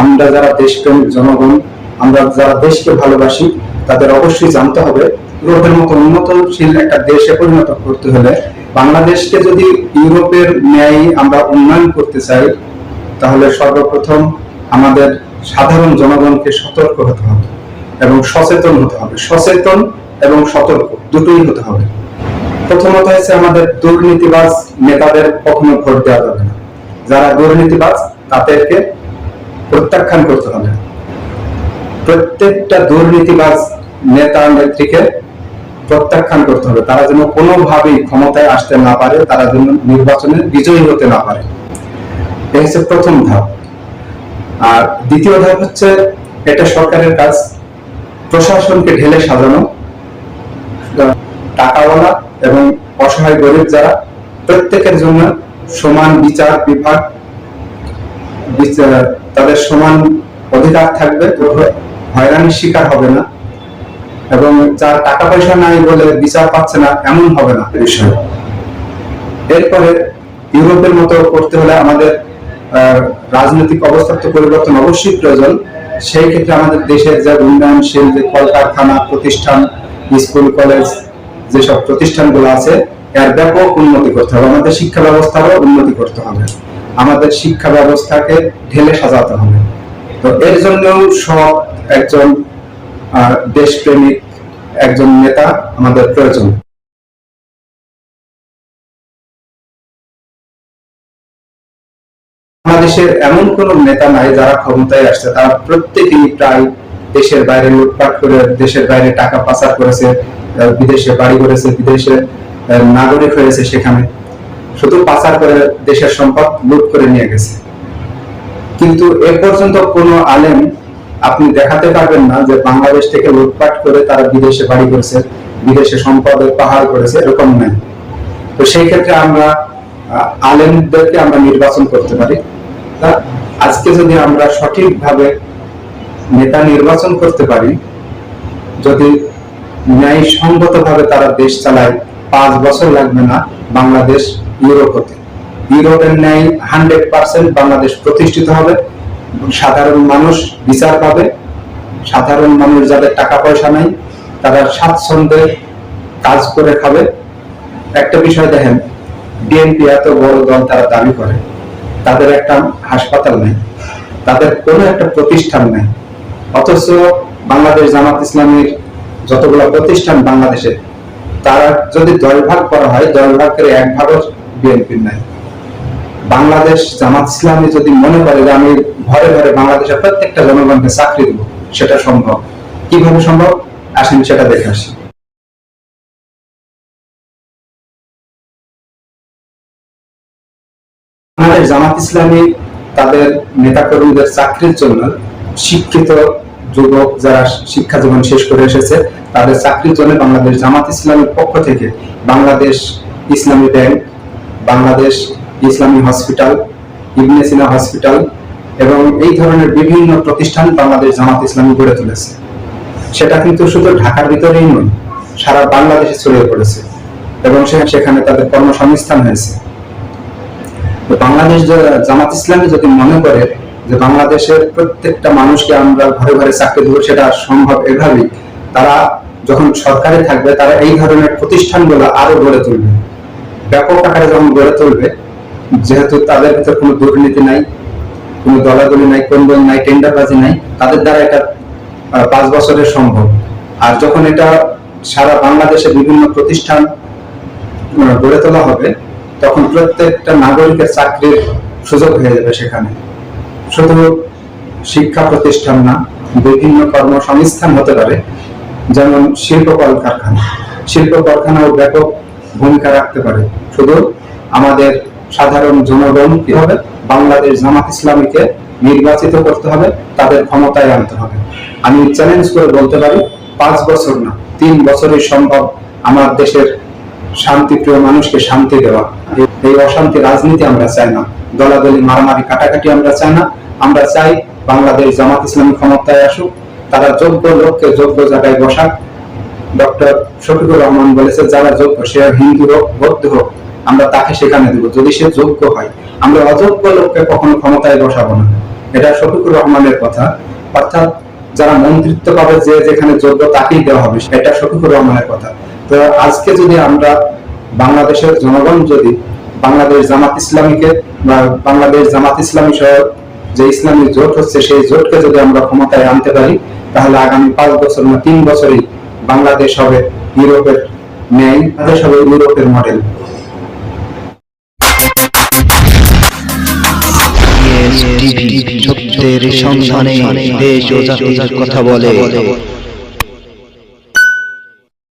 আমরা যারা জনগণ, আমরা যারা দেশকে ভালোবাসি, তাদের অবশ্যই জানতে হবে ইউরোপের মতো উন্নতশীল একটা দেশে পরিণত করতে হলে বাংলাদেশকে যদি ইউরোপের ন্যায় আমরা উন্নয়ন করতে চাই, তাহলে সর্বপ্রথম আমাদের সাধারণ জনগণকে সতর্ক হতে হবে। এবং সচেতন হতে হবে। সচেতন এবং সতর্ক, দুটোই হতে হবে। প্রথমত হচ্ছে আমাদের দুর্নীতিবাজ নেতাদের কখনো ভোট দেওয়া যাবে না। যারা দুর্নীতিবাজ, তাদেরকে প্রত্যাখ্যান করতে হবে। প্রত্যেকটা দুর্নীতিবাজ নেতা নেত্রীকে প্রত্যাখ্যান করতে হবে। তারা যেন কোনোভাবেই ক্ষমতায় আসতে না পারে, তারা যেন নির্বাচনে বিজয়ী হতে না পারে। এই হচ্ছে প্রথম ধাপ। আর দ্বিতীয় ধাপ হচ্ছে এটা সরকারের কাজ। প্রশাসনকে ঢেলে সাজানো, টাকাওয়ালা এবং অসহায় গরিব যারা প্রত্যেকের জন্য সমান বিচার বিভাগ তাদের সমান অধিকার থাকবে হয়রানির শিকার হবে না এবং যার টাকা পয়সা নাই বলে বিচার পাচ্ছে না, এমন হবে না। বিষয় এরপরে ইউরোপের মতো করতে হলে আমাদের রাজনৈতিক অবস্থার তো পরিবর্তন অবশ্যই প্রয়োজন। সেই ক্ষেত্রে আমাদের দেশের যে উন্নয়নশীল যে কলকারখানা প্রতিষ্ঠান, স্কুল, কলেজ, যেসব প্রতিষ্ঠানগুলো আছে, এর ব্যাপক উন্নতি করতে হবে। আমাদের শিক্ষা ব্যবস্থারও উন্নতি করতে হবে। আমাদের শিক্ষা ব্যবস্থাকে ঢেলে সাজাতে হবে। তো এর জন্য সব একজন দেশপ্রেমিক একজন নেতা আমাদের প্রয়োজন। বাংলাদেশের এমন কোন নেতা নাই যারা ক্ষমতায় আসছে। তারা প্রত্যেকেই প্রায় দেশের বাইরে লুটপাট করে, দেশের বাইরে টাকা পাচার করেছে বিদেশে বাড়ি করেছে, বিদেশে নাগরিক হয়েছে সেখানে। শুধু পাচার করে দেশের সম্পদ লুট করে নিয়ে গেছে। কিন্তু এ পর্যন্ত কোন আলেম আপনি দেখাতে পারবেন না যে বাংলাদেশ থেকে লুটপাট করে তারা বিদেশে বাড়ি করেছে, বিদেশে সম্পদের পাহাড় করেছে, এরকম নাই। তো সেই ক্ষেত্রে আমরা আলেমদেরকে আমরা নির্বাচন করতে পারি। তা আজকে যদি আমরা সঠিকভাবে নেতা নির্বাচন করতে পারি, যদি ন্যায়সঙ্গত ভাবে তারা দেশ চালায়, পাঁচ বছর লাগবে না বাংলাদেশ ইউরোপ হতে ইউরোপের ন্যায় হান্ড্রেড পার্সেন্ট বাংলাদেশ প্রতিষ্ঠিত হবে, সাধারণ মানুষ বিচার পাবে, সাধারণ মানুষ যাদের টাকা পয়সা নাই, তারা স্বাচ্ছন্দ্যে কাজ করে খাবে। একটা বিষয় দেখেন, বিএনপি এত বড় দল তারা দাবি করে। তাদের একটা হাসপাতাল নেই, তাদের কোনো একটা প্রতিষ্ঠান নেই। অথচ বাংলাদেশ জামাত ইসলামীর যতগুলো প্রতিষ্ঠান বাংলাদেশে, তারা যদি দল ভাগ করা হয়, দল ভাগের এক ভাগও বিএনপির নাই। বাংলাদেশ জামাত ইসলামী যদি মনে করে যে আমি ঘরে ঘরে বাংলাদেশের প্রত্যেকটা জনগণকে চাকরি দেবো, সেটা সম্ভব। কীভাবে সম্ভব? আসেন সেটা দেখে আসি। আমাদের জামাত ইসলামী, তাদের নেতাকর্মীদের চাকরির জন্য শিক্ষিত যুবক যারা শিক্ষা জীবন শেষ করে এসেছে, তাদের চাকরির জন্য বাংলাদেশ জামাত ইসলামের পক্ষ থেকে বাংলাদেশ ইসলামী ব্যাংক, বাংলাদেশ ইসলামী হসপিটাল, ইবনে সিনা হসপিটাল এবং এই ধরনের বিভিন্ন প্রতিষ্ঠান বাংলাদেশ জামাত ইসলামী গড়ে তুলেছে। সেটা কিন্তু শুধু ঢাকার ভিতরেই নয়, সারা বাংলাদেশে ছড়িয়ে পড়েছে এবং সেখানে তাদের কর্মসংস্থান হয়েছে। বাংলাদেশ জামাত ইসলামী যদি মনে করে যে বাংলাদেশের প্রত্যেকটা মানুষকে আমরা ঘরে ঘরে চাকরি দেবো, সেটা সম্ভব এভাবেই, তারা যখন সরকারে থাকবে, তারা এই ধরনের প্রতিষ্ঠানগুলো আরও গড়ে তুলবে। ব্যাপক আকারে যখন গড়ে তুলবে, যেহেতু তাদের ভিতরে কোনো দুর্নীতি নাই, কোনো দলাদলি নাই কোন দল নাই, টেন্ডারবাজি নাই, তাদের দ্বারা এটা পাঁচ বছরের সম্ভব। আর যখন এটা সারা বাংলাদেশে বিভিন্ন প্রতিষ্ঠান গড়ে তোলা হবে তখন প্রত্যেকটা নাগরিকের চাকরির সুযোগ হয়ে যাবে সেখানে। শুধু শিক্ষা প্রতিষ্ঠান না, বিভিন্ন কর্মসংস্থান হতে পারে, যেমন শিল্প কলকারখানা। শিল্প কারখানাও ব্যাপক ভূমিকা রাখতে পারে। শুধু আমাদের সাধারণ জনগণ কি হবে? বাংলাদেশ জামাত ইসলামীকে নির্বাচিত করতে হবে, তাদের ক্ষমতায় আনতে হবে। আমি চ্যালেঞ্জ করে বলতে পারি, পাঁচ বছর না, তিন বছরই সম্ভব আমার দেশের শান্তিপ্রিয় মানুষকে শান্তি দেওয়া। এই- অশান্তি রাজনীতি আমরা চাই না। দলাদলি, মারামারি, কাটাকাটি আমরা চাই না। আমরা চাই বাংলাদেশ জামাত ইসলামী ক্ষমতায় আসুক, তারা যোগ্য লোককে যোগ্য জায়গায় বসাক। ডক্টর শফিকুর রহমান বলেছে, যারা যোগ্য, সে হিন্দু হোক, বৌদ্ধ হোক, আমরা তাকে সেখানে দেবো। যদি সে যোগ্য হয়, আমরা অযোগ্য লোককে কখনো ক্ষমতায় বসাবো না। এটা শফিকুর রহমানের কথা। অর্থাৎ যারা মন্ত্রিত্ব পাবে, যে যেখানে যোগ্য, তাকেই দেওয়া হবে। এটা শফিকুর রহমানের কথা। তো আজকে যদি আমরা বাংলাদেশের জনগণ যদি বাংলাদেশ জামাত ইসলামীকে বা বাংলাদেশ জামাত ইসলামী সহ যে ইসলামী জোট হচ্ছে, সেই জোটকে যদি আমরা ক্ষমতায় আনতে পারি, তাহলে আগামী পাঁচ বছর না তিন বছরই বাংলাদেশ হবে ইউরোপের ন্যায় বাংলাদেশ হবে ইউরোপের মডেল সত্যের সন্ধানে দেশ ও জাতির কথা বলে।